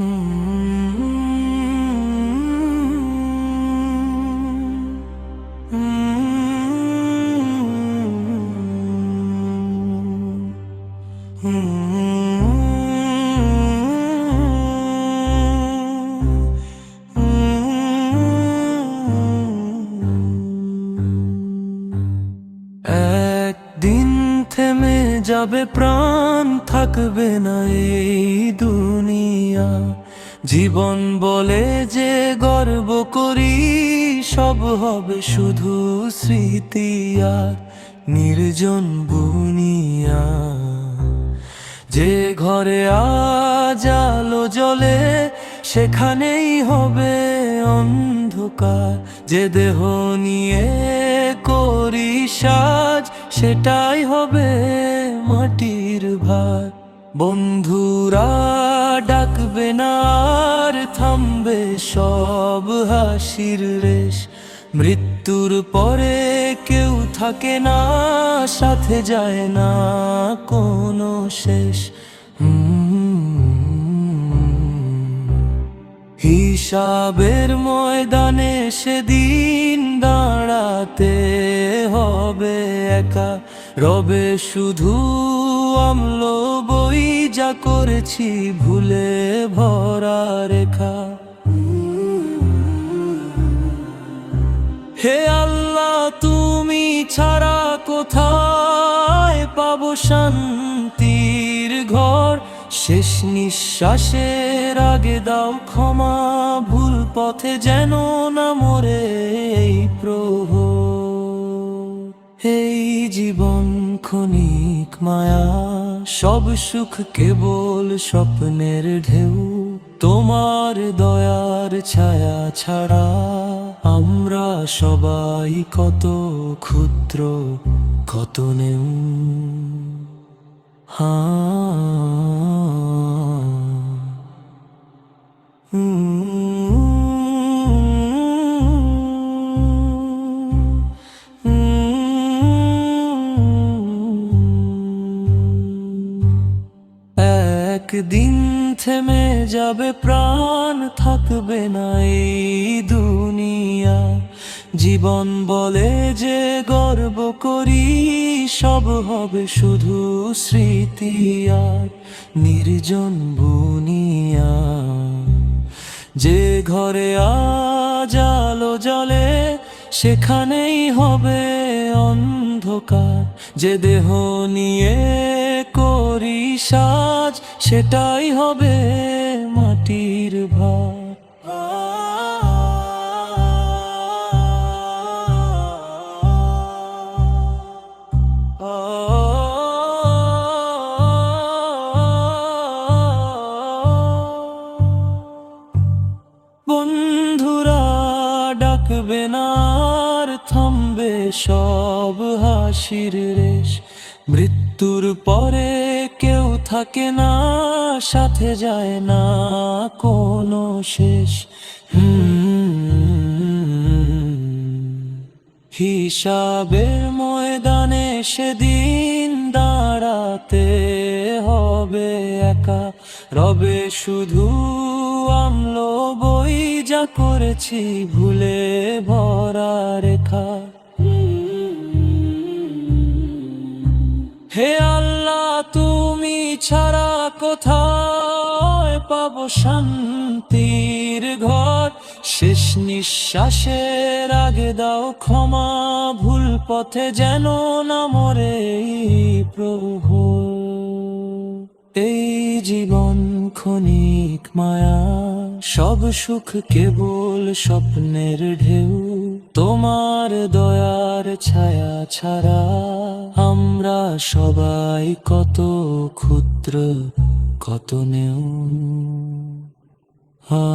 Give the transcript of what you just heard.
একদিন যাবে প্রাণ থাকবে না এই দুনিয়া জীবন বলে যে গর্ব করি সব হবে শুধু স্মৃতি আর নির্জন বুনিয়া যে ঘরে আজ আলো জ্বলে সেখানেই হবে অন্ধকার। যে দেহ নিয়ে করি সাজ, সেটাই হবে মাটির ভার। বন্ধুরা ডাকবে না আর থামবে সব হাসির রেশ। মৃত্যুর পরে কেউ থাকে না, সাথে যায় না কোনো শেষ। হিসাবের ময়দানে সেদিন দাঁড়াতে হবে একা। রবে শুধু আমল বই যা করেছি ভুলে ভরা রেখা। হে আল্লাহ, তুমি ছাড়া কোথায় পাবো শান্তির ঘর? শেষ নিঃশ্বাসের আগে দাও ক্ষমা, ভুল পথে যেন না মরে এই প্রহ এই জীবন ক্ষণিক মায়া, সব সুখ কেবল স্বপ্নের ঢেউ। তোমার দয়ার ছায়া ছাড়া আমরা সবাই কত ক্ষুদ্র, কত নেউ। একদিন থেমে যাবে প্রাণ, থাকবে না এই দুনিয়া। জীবন বলে যে গর্ব করি, সব হবে শুধু স্মৃতি আর নির্জন বুনিয়া। যে ঘরে আজ আলো জ্বলে, সেখানেই হবে অন্ধকার। যে দেহ নিয়ে করি সাজ সেটাই হবে মাটির ভার। বন্ধুরা ডাকবে না থামবে সব হাসির রেশ। মৃত্যুর পরে কেউ থাকে না, সাথে যায় না কোনো শেষ। হিসাবের ময়দানে সেদিন দাঁড়াতে হবে একা। রবে শুধু আমল বই যা করেছি, ভুলে ভরা রেখা। হে আল্লাহ, তুমি ছাড়া কোথায় পাব শান্তির ঘর? শেষ নিঃশ্বাসের আগে দাও ক্ষমা, ভুল পথে যেন না মরে প্রভু। এই জীবন ক্ষণিক মায়া, সব সুখ কেবল স্বপ্নের ঢেউ। তোমার দয়ার ছায়া ছাড়া সবাই কত ক্ষুদ্র কত নেও। হা